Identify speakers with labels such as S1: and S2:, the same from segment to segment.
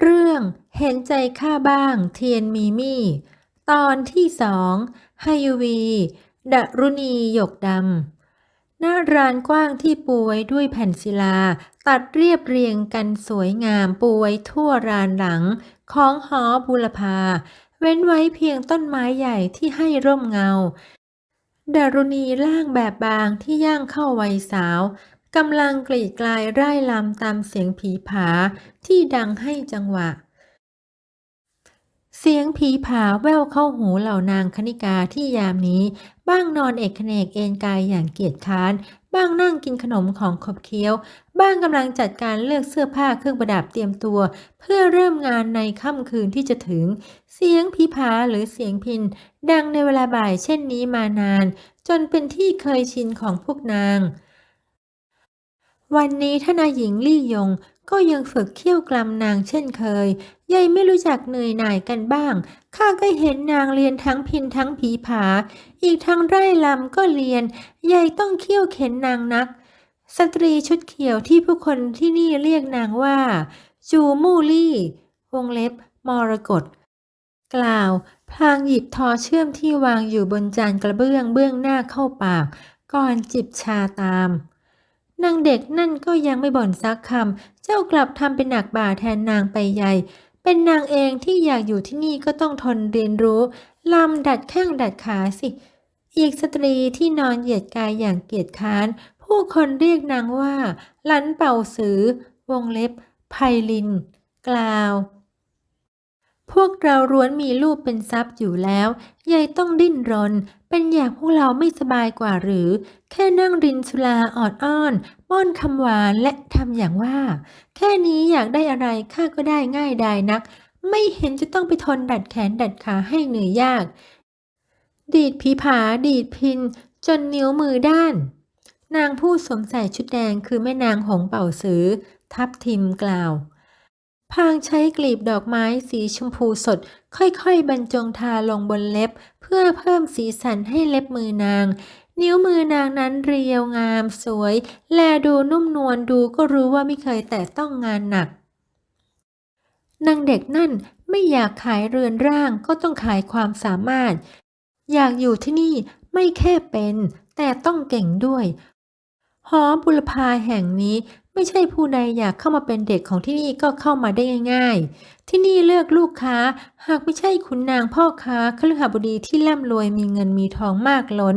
S1: เรื่องเห็นใจข้าบ้างเทียนมีมี่ ตอนที่สองไฮยูวีดรุณีหยกดำหน้าร้านกว้างที่ปูไว้ด้วยแผ่นศิลา ตัดเรียบเรียงกันสวยงามปูไว้ทั่วรานหลัง ของหอบุรพา เว้นไว้เพียงต้นไม้ใหญ่ที่ให้ร่มเงาดารุณีร่างแบบบางที่ย่างเข้าวัยสาว กำลังกรีดกลายไร่ลำตามเสียงผีผาที่ดังให้จังหวะ เสียงผีผาแววเข้าหูเหล่านางคณิกาที่ยามนี้ บ้างนอนเอกเนกเอนกายอย่างเกียจค้าน บ้างนั่งกินขนมของขบเคี้ยว บ้างกำลังจัดการเลือกเสื้อผ้าเครื่องประดับเตรียมตัว เพื่อเริ่มงานในค่ำคืนที่จะถึง เสียงผีผาหรือเสียงพิน ดังในเวลาบ่ายเช่นนี้มานาน จนเป็นที่เคยชินของพวกนาง วันนี้ท่านอาหญิงลี่ยงก็ยังฝึกเขี้ยวกลำนางเช่นเคยยายไม่รู้จักเหนื่อยหน่ายกันบ้าง ข้าก็เห็นนางเรียนทั้งพินทั้งผีผา อีกทั้งไร่ลำก็เรียน ยายต้องเขี้ยวเข็นนางนัก สตรีชุดเขียวที่ผู้คนที่นี่เรียกนางว่า จูมูลี่วงเล็บ มรกตกล่าว พลางหยิบทอเชื่อมที่วางอยู่บนจานกระเบื้องเบื้องหน้าเข้าปาก ก่อนจิบชาตาม นางเด็กนั่นก็ยังไม่บ่นซักคำ เจ้ากลับทำเป็นหนักบ่าแทนนางไปใหญ่ เป็นนางเองที่อยากอยู่ที่นี่ก็ต้องทนเรียนรู้ ลำดัดแข้งดัดขาสิ อีกสตรีที่นอนเหยียดกายอย่างเกียจค้าน ผู้คนเรียกนางว่า ลันเป่าสือ วงเล็บ ไพลิน กล่าว พวกเราร้วนมีลูกเป็นทรัพย์อยู่แล้วยายต้องดิ้นรน เป็นอย่างพวกเราไม่สบายกว่าหรือ แค่นั่งรินสุราออดอ้อนป้อนคำหวานและทำอย่างว่า แค่นี้อยากได้อะไรข้าก็ได้ง่ายดายนัก ไม่เห็นจะต้องไปทนดัดแขนดัดขาให้เหนื่อยยาก ดีดผีผาดีดพิน จนนิ้วมือด้าน นางผู้สวมใส่ชุดแดงคือแม่นางหงเป่าสือ ทับทิมกล่าว พางใช้กลีบดอกไม้สีชมพูสด ค่อยๆ บรรจงทาลงบนเล็บ เพื่อเพิ่มสีสันให้เล็บมือนาง นิ้วมือนางนั้นเรียวงามสวย แลดูนุ่มนวลดูก็รู้ว่าไม่เคยแต่ต้องงานหนักนางเด็กนั่นไม่อยากขายเรือนร่างก็ต้องขายความสามารถ อยากอยู่ที่นี่ไม่แค่เป็น แต่ต้องเก่งด้วย หอบุรพาแห่งนี้ ไม่ใช่ผู้ใดอยากเข้ามาเป็นเด็กของที่นี่ก็เข้ามาได้ง่ายๆ ที่นี่เลือกลูกค้า หากไม่ใช่ขุนนางพ่อค้าคฤหบดีที่ร่ำรวยมีเงินมีทองมากล้น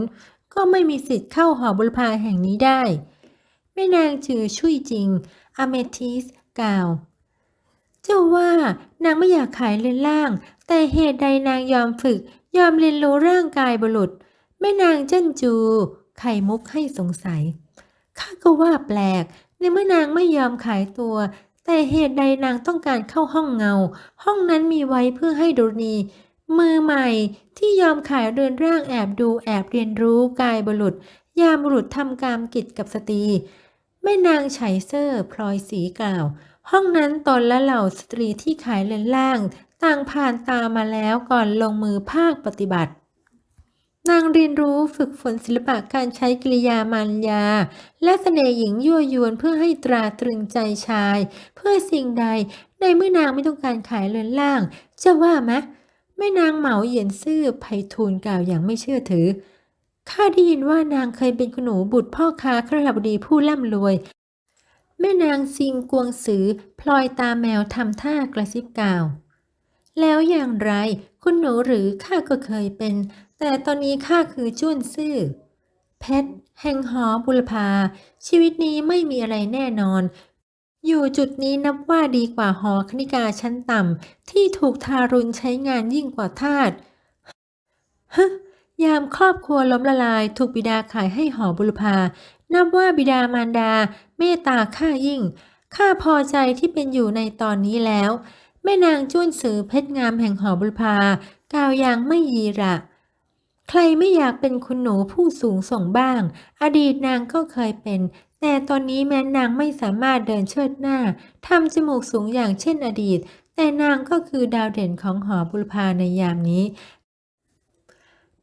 S1: ก็ไม่มีสิทธิ์เข้าหอบุรพาแห่งนี้ได้ แม่นางจือชุยจริง อเมทิสกล่าว เจ้าว่านางไม่อยากขายเรือนล่าง แต่เหตุใดนางยอมฝึกยอมเรียนรู้ร่างกายบุรุษ แม่นางเจิ้นจู ไข่มุกให้สงสัยข้าก็ว่าแปลก ในเมื่อนางไม่ยอมขายตัว แต่เหตุใดนางต้องการเข้าห้องเงา ห้องนั้นมีไว้เพื่อให้ดรณีมือใหม่ที่ยอมขายเรือนร่างแอบดูแอบเรียนรู้กายบุรุษ ยามบุรุษทำกามกิจกับสตรีแม่นางไฉเซอร์พลอยสีกล่าว ห้องนั้นตนและเหล่าสตรีที่ขายเรือนล่าง ต่างผ่านตามาแล้วก่อนลงมือภาคปฏิบัติ นางเรียนรู้ฝึกฝนศิลปะการใช้กริยามารยาและเสน่ห์หญิงยั่วยวนเพื่อให้ตราตรึงใจชาย เพื่อสิ่งใด ในเมื่อนางไม่ต้องการขายเรือนล่าง จะว่าไหมแม่นางเหมาเหยียนซื่อไพฑูรย์กล่าวอย่างไม่เชื่อถือข้าได้ยินว่านางเคยเป็นคุณหนูบุตรพ่อค้าครหบดีผู้ร่ำรวย แม่นางซิงกวงสือ พลอยตาแมวทำท่ากระซิบกล่าว แล้วอย่างไร คุณหนูหรือข้าก็เคยเป็น แต่ตอนนี้ข้าคือจุ้นซื่อ เพชรแห่งหอบุรพา ชีวิตนี้ไม่มีอะไรแน่นอน อยู่จุดนี้นับว่าดีกว่าหอคณิกาชั้นต่ำที่ถูกทารุณใช้งานยิ่งกว่าทาสฮะยามครอบครัวล้มละลายถูกบิดาขายให้หอบุรพา นับว่าบิดามารดา เมตตาข้ายิ่ง ข้าพอใจที่เป็นอยู่ในตอนนี้แล้ว แม่นางจุ้นสือเพชรงามแห่งหอบุรพากล่าวอย่างไม่ยีระ ใครไม่อยากเป็นคุณหนูผู้สูงส่งบ้าง อดีตนางก็เคยเป็น แต่ตอนนี้แม้นางไม่สามารถเดินเชิดหน้าทำจมูกสูงอย่างเช่นอดีต แต่นางก็คือดาวเด่นของหอบุรพาในยามนี้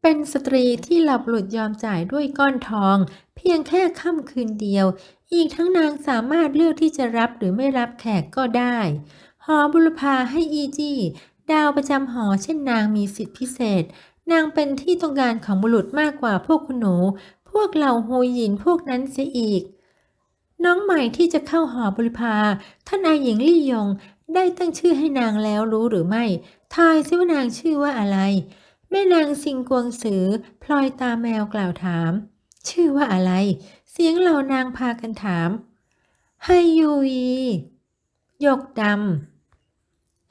S1: เป็นสตรีที่หลับหลุดยอมจ่ายด้วยก้อนทอง เพียงแค่ค่ำคืนเดียว อีกทั้งนางสามารถเลือกที่จะรับหรือไม่รับแขกก็ได้ หอบุรพาให้อีจีดาวประจำหอเช่นนางมีสิทธิพิเศษ นางเป็นที่ต้องการของบุรุษมากกว่าพวกคุณหนู พวกเหล่าโฮหยินพวกนั้นเสียอีก น้องใหม่ที่จะเข้าหอบุรพาท่านอาหญิงลี่ยงได้ตั้งชื่อให้นางแล้วรู้หรือไม่ ทายซิว่านางชื่อว่าอะไร แม่นางซิงกวงสือ พลอยตาแมวกล่าวถาม ชื่อว่าอะไร เสียงเหล่านางพากันถามไฮยูอีหยกดำ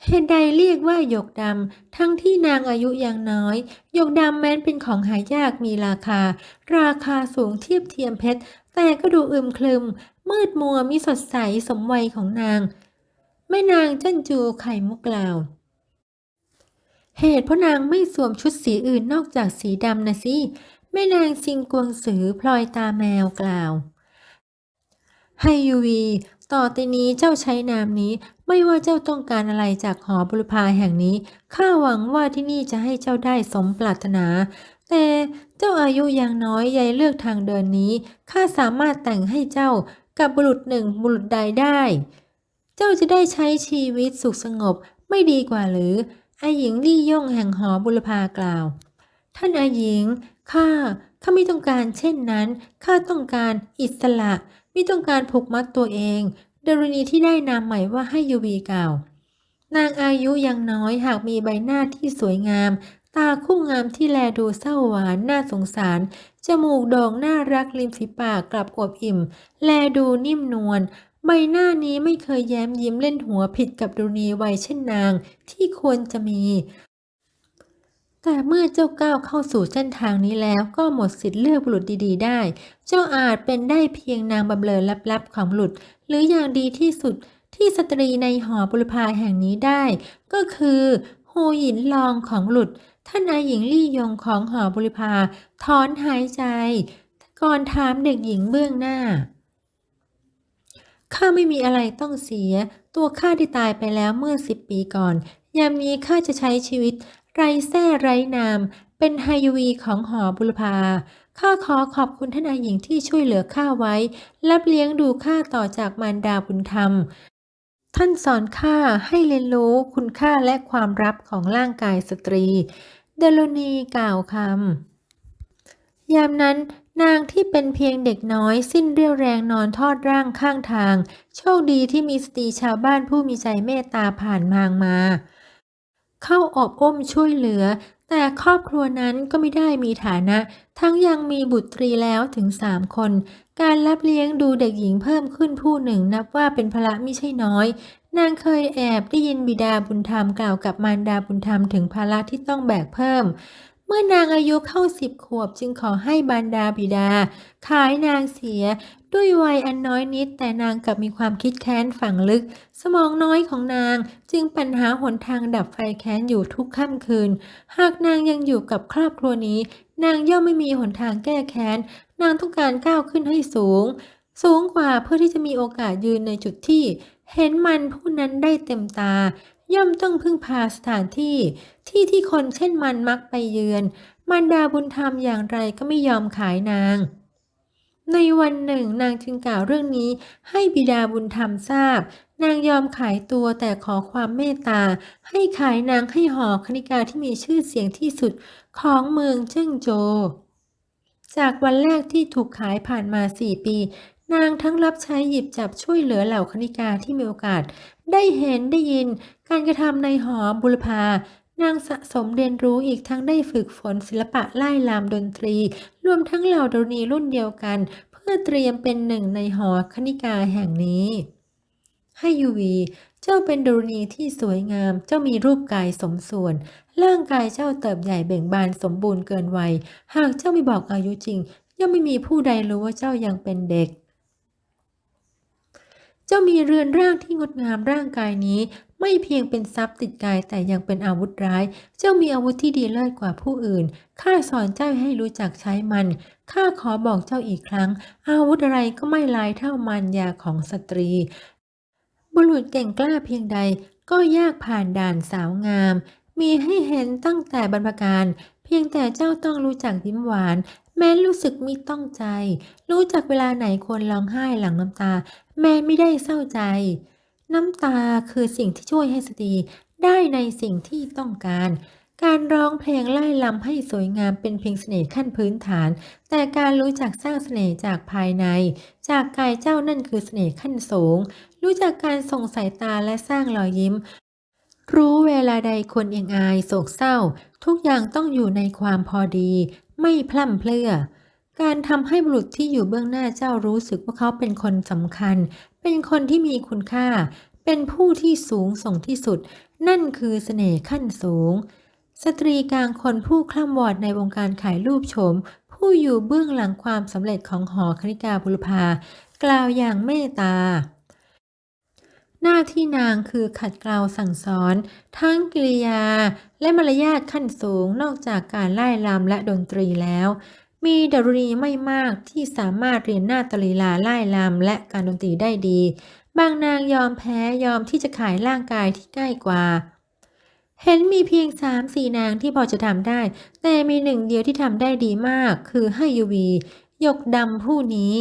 S1: เหตุใดเรียกว่าหยกดำทั้งที่นางอายุยังน้อยหยกดำแม้นเป็นของหายากมีราคา ราคาสูงเทียบเทียมเพชร แต่ก็ดูอึมครึม มืดมัวมิสดใสสมวัยของนาง แม่นางจันจูไข่มุกกล่าวเหตุเพราะนางไม่สวมชุดสีอื่นนอกจากสีดำนะสิ แม่นางซิงกวงสือพลอยตาแมวกล่าว ไฮยูวีต่อไปนี้เจ้าใช้นามนี้ ไม่ว่าเจ้าต้องการอะไรจากหอบุรพาแห่งนี้ ข้าหวังว่าที่นี่จะให้เจ้าได้สมปรารถนา แต่เจ้าอายุยังน้อยยายเลือกทางเดินนี้ ข้าสามารถแต่งให้เจ้ากับบุรุษหนึ่งบุรุษใดได้ เจ้าจะได้ใช้ชีวิตสุขสงบไม่ดีกว่าหรือไอหญิงลี่ย่งแห่งหอบุรพากล่าว ท่านอาหญิงข้าข้าไม่ต้องการเช่นนั้น ข้าต้องการอิสระ ไม่ต้องการผูกมัดตัวเองดารณีที่ได้นามใหม่ว่าให้ยูวีกล่าวนางอายุยังน้อยหากมีใบหน้าที่สวยงาม ตาคู่งามที่แลดูเศร้าหวานน่าสงสาร จมูกโด่งน่ารักริมฝีปากกลับอวบอิ่ม แลดูนิ่มนวลใบหน้านี้ไม่เคยแย้มยิ้มเล่นหัวผิดกับดารณีวัยเช่นนางที่ควรจะมี แต่เมื่อเจ้าก้าวเข้าสู่เส้นทางนี้แล้วก็หมดสิทธิ์เลือกบุรุษดีๆ ได้ เจ้าอาจเป็นได้เพียงนางบำเรอลับๆของบุรุษ หรืออย่างดีที่สุดที่สตรีในหอบุรพาแห่งนี้ได้ ก็คือโฮหยินลองของบุรุษท่านนายหญิงลี่ยงของหอบุรพาถอนหายใจ ก่อนถามเด็กหญิงเบื้องหน้าข้าไม่มีอะไรต้องเสีย ตัวข้าที่ตายไปแล้วเมื่อสิบปีก่อน ยามนี้ข้าจะใช้ชีวิต ไร้แท้ไร้นาม เป็นไฮยวีของหอบุรพา ข้าขอขอบคุณท่านอาหญิงที่ช่วยเหลือข้าไว้ รับเลี้ยงดูข้าต่อจากมารดาบุญธรรม ท่านสอนข้าให้เรียนรู้คุณค่าและความลับของร่างกายสตรี เดลนีกล่าวคำ ยามนั้นนางที่เป็นเพียงเด็กน้อยสิ้นเรี่ยวแรงนอนทอดร่างข้างทาง โชคดีที่มีสตรีชาวบ้านผู้มีใจเมตตาผ่านมางมา เข้าอบอ้มช่วยเหลือ แต่ครอบครัวนั้นก็ไม่ได้มีฐานะ ทั้งยังมีบุตรีแล้วถึงสามคน การรับเลี้ยงดูเด็กหญิงเพิ่มขึ้นผู้หนึ่งนับว่าเป็นภาระไม่ใช่น้อยนางเคยแอบได้ยินบิดาบุญธรรมกล่าวกับมารดาบุญธรรมถึงภาระที่ต้องแบกเพิ่ม เมื่อนางอายุเข้าสิบขวบจึงขอให้บรรดาบิดา ขายนางเสีย ด้วยวัยอันน้อยนิดแต่นางกลับมีความคิดแค้นฝังลึก สมองน้อยของนาง จึงปัญหาหนทางดับไฟแค้นอยู่ทุกค่ำคืน หากนางยังอยู่กับครอบครัวนี้ นางย่อมไม่มีหนทางแก้แค้น นางต้องการก้าวขึ้นให้สูง สูงกว่าเพื่อที่จะมีโอกาสยืนในจุดที่ เห็นมันผู้นั้นได้เต็มตา ย่อมต้องพึ่งพาสถานที่ ที่ที่คนเช่นมันมักไปเยือนมารดาบุญธรรมอย่างไรก็ไม่ยอมขายนาง ในวันหนึ่งนางจึงกล่าวเรื่องนี้ให้บิดาบุญธรรมทราบ นางยอมขายตัวแต่ขอความเมตตา ให้ขายนางให้หอคณิกาที่มีชื่อเสียงที่สุดของเมืองเจิ้งโจวจากวันแรกที่ถูกขายผ่านมาสี่ปี นางทั้งรับใช้หยิบจับช่วยเหลือเหล่าคณิกาที่มีโอกาส ได้เห็นได้ยินการกระทำในหอบุรพา นางสะสมเรียนรู้อีกทั้งได้ฝึกฝนศิลปะไล่ลามดนตรี รวมทั้งเหล่าดนีรุ่นเดียวกัน เพื่อเตรียมเป็นหนึ่งในหอคณิกาแห่งนี้ ให้ยูวีเจ้าเป็นดารณีที่สวยงาม เจ้ามีรูปกายสมส่วน ร่างกายเจ้าเติบใหญ่เบ่งบานสมบูรณ์เกินวัย หากเจ้าไม่บอกอายุจริง ย่อมไม่มีผู้ใดรู้ว่าเจ้ายังเป็นเด็ก เจ้ามีเรือนร่างที่งดงามร่างกายนี้ ไม่เพียงเป็นทรัพย์ติดกายแต่ยังเป็นอาวุธร้าย เจ้ามีอาวุธที่ดีเลิศกว่าผู้อื่น ข้าสอนเจ้าให้รู้จักใช้มัน ข้าขอบอกเจ้าอีกครั้ง อาวุธอะไรก็ไม่ลายเท่ามารยาของสตรี บุรุษเก่งกล้าเพียงใด ก็ยากผ่านด่านสาวงาม มีให้เห็นตั้งแต่บรรพการ เพียงแต่เจ้าต้องรู้จักยิ้มหวานแม้รู้สึกมิต้องใจ รู้จักเวลาไหนควรร้องไห้หลังน้ำตา แม้ไม่ได้เศร้าใจ น้ำตาคือสิ่งที่ช่วยให้สตรีได้ในสิ่งที่ต้องการ การร้องเพลงไล่ลำให้สวยงามเป็นเพียงเสน่ห์ขั้นพื้นฐาน แต่การรู้จักสร้างเสน่ห์จากภายใน จากกายเจ้านั่นคือเสน่ห์ขั้นสูง รู้จักการส่งสายตาและสร้างรอยยิ้ม รู้เวลาใดควรเอียงอายโศกเศร้า ทุกอย่างต้องอยู่ในความพอดี ไม่พล่ำเพลื่อการทำให้บุรุษที่อยู่เบื้องหน้าเจ้ารู้สึกว่าเขาเป็นคนสำคัญ เป็นคนที่มีคุณค่า เป็นผู้ที่สูงส่งที่สุด นั่นคือเสน่ห์ขั้นสูง สตรีกลางคนผู้คล่ำวอดในวงการขายรูปโฉม ผู้อยู่เบื้องหลังความสำเร็จของหอคณิกาบุรพา กล่าวอย่างเมตตาหน้าที่นางคือขัดเกลาสั่งสอน ทั้งกิริยาและมารยาทขั้นสูงนอกจากการไล่ลำและดนตรีแล้ว มีดารุณีไม่มากที่สามารถเรียนหน้าตลีลาไล่ลำและการดนตรีได้ดี บางนางยอมแพ้ยอมที่จะขายร่างกายที่ง่ายกว่า เห็นมีเพียงสามสี่นางที่พอจะทำได้ แต่มีหนึ่งเดียวที่ทำได้ดีมาก คือให้ยูวียกดำผู้นี้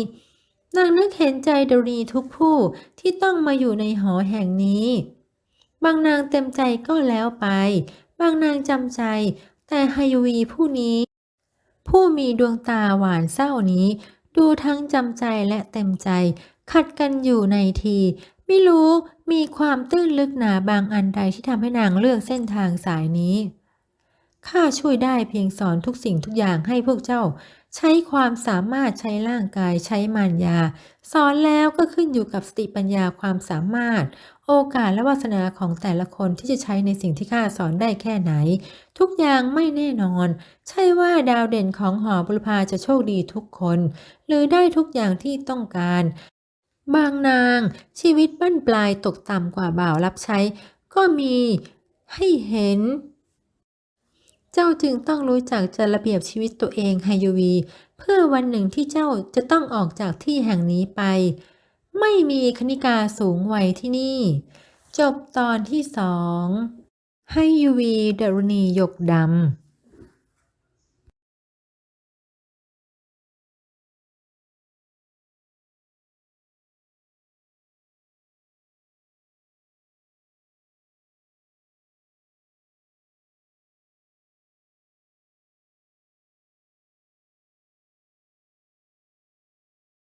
S1: นางนึกเห็นใจดารุณีทุกผู้ที่ต้องมาอยู่ในหอแห่งนี้ บางนางเต็มใจก็แล้วไป บางนางจำใจ แต่ฮายุวีผู้นี้ ผู้มีดวงตาหวานเศร้านี้ ดูทั้งจำใจและเต็มใจ ขัดกันอยู่ในที ไม่รู้มีความตื้นลึกหนาบางอันใดที่ทำให้นางเลือกเส้นทางสายนี้ข้าช่วยได้เพียงสอนทุกสิ่งทุกอย่างให้พวกเจ้า ใช้ความสามารถใช้ร่างกายใช้มารยา สอนแล้วก็ขึ้นอยู่กับสติปัญญาความสามารถ โอกาสและวาสนาของแต่ละคนที่จะใช้ในสิ่งที่ข้าสอนได้แค่ไหน ทุกอย่างไม่แน่นอน ใช่ว่าดาวเด่นของหอบุรพาจะโชคดีทุกคน หรือได้ทุกอย่างที่ต้องการ บางนาง ชีวิตบั้นปลายตกต่ำกว่าบ่าวรับใช้ ก็มีให้เห็น เจ้าจึงต้องรู้จักจัดระเบียบชีวิตตัวเองไฮยูวี เพื่อวันหนึ่งที่เจ้าจะต้องออกจากที่แห่งนี้ไป ไม่มีคณิกาสูงวัยที่นี่ จบตอนที่สองให้ยูวีดารุณีหยกดำ